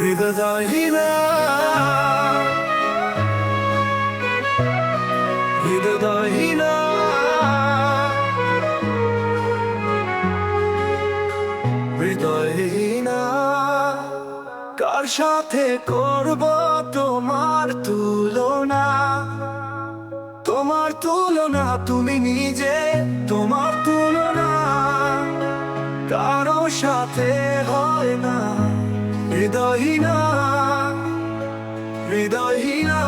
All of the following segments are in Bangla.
হৃদয়হীনা। হৃদয়হীনা। হৃদয়হীনা। কার সাথে করব তোমার তুলনা? তোমার তুলনা তুমি নিজে, তোমার তুলনা। কারও সাথে হয় না। হৃদয়হীনা হৃদয়হীনা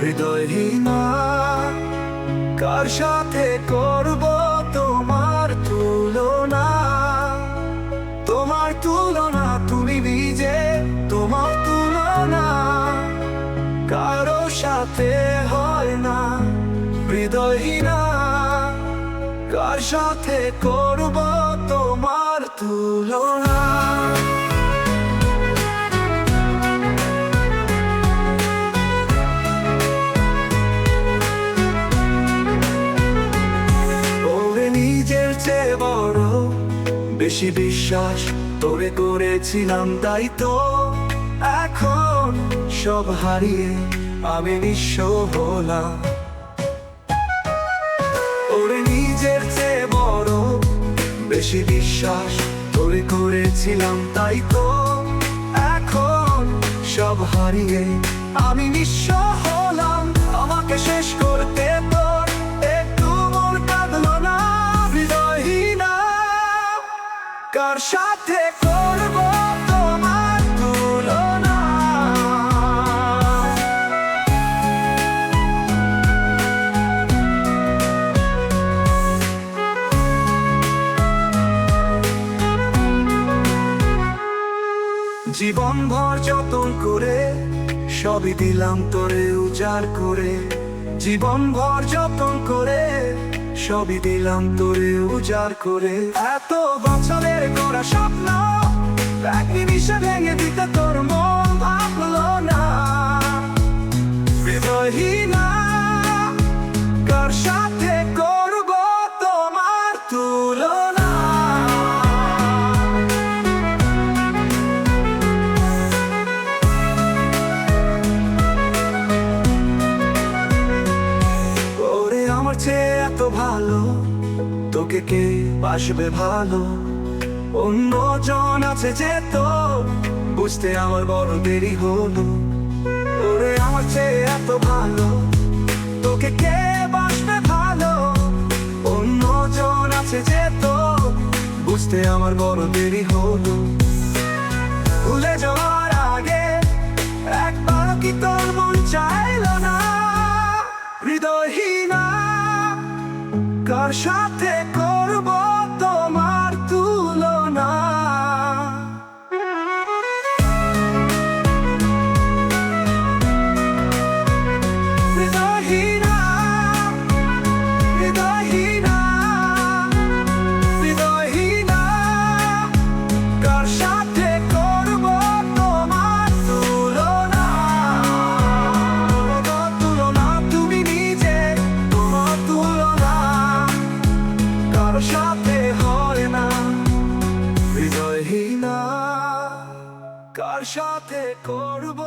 হৃদয়হীনা। কার সাথে করব তোমার তুলনা? তোমার তুলনা তুমি নিজে, তোমার তুলনা। কারও সাথে হয় না হৃদয়হীনা। কার সাথে করব বেশি বিশ্বাস তোরে করেছিলাম, তাই তো এখন সব হারিয়ে আমি নিঃস্ব হলাম। ওরে নিজের চেয়ে বড় বেশি বিশ্বাস তোরে করেছিলাম, তাই তো এখন সব হারিয়ে আমি নিঃস্ব হলাম। কার সাথে করব জীবন ভর যতন করে, সবই দিলাম তোরে উজাড় করে। জীবন ভর যতন করে, সবই দিলাম তোরে উজাড় করে। এত বছরের হৃদয়হীনা কার সাথে করব তোমার তুলনা? ওরে আমার চেয়ে এত ভালো, তোকে কে বাসবে ভালো? অন্য জন আছে যে তো, বুঝতে আমার বড় দেরি হলো। ওরে আমার চেয়ে এত ভালো? তোকে কে বাসবে ভালো? অন্য জন আছে যে তো বুঝতে আমার বড় দেরি হলো। ভুলে যাওয়ার আগে একবার কি তোর মন চাইলো না? হৃদয়হীনা, কার সাথে কার সাথে করব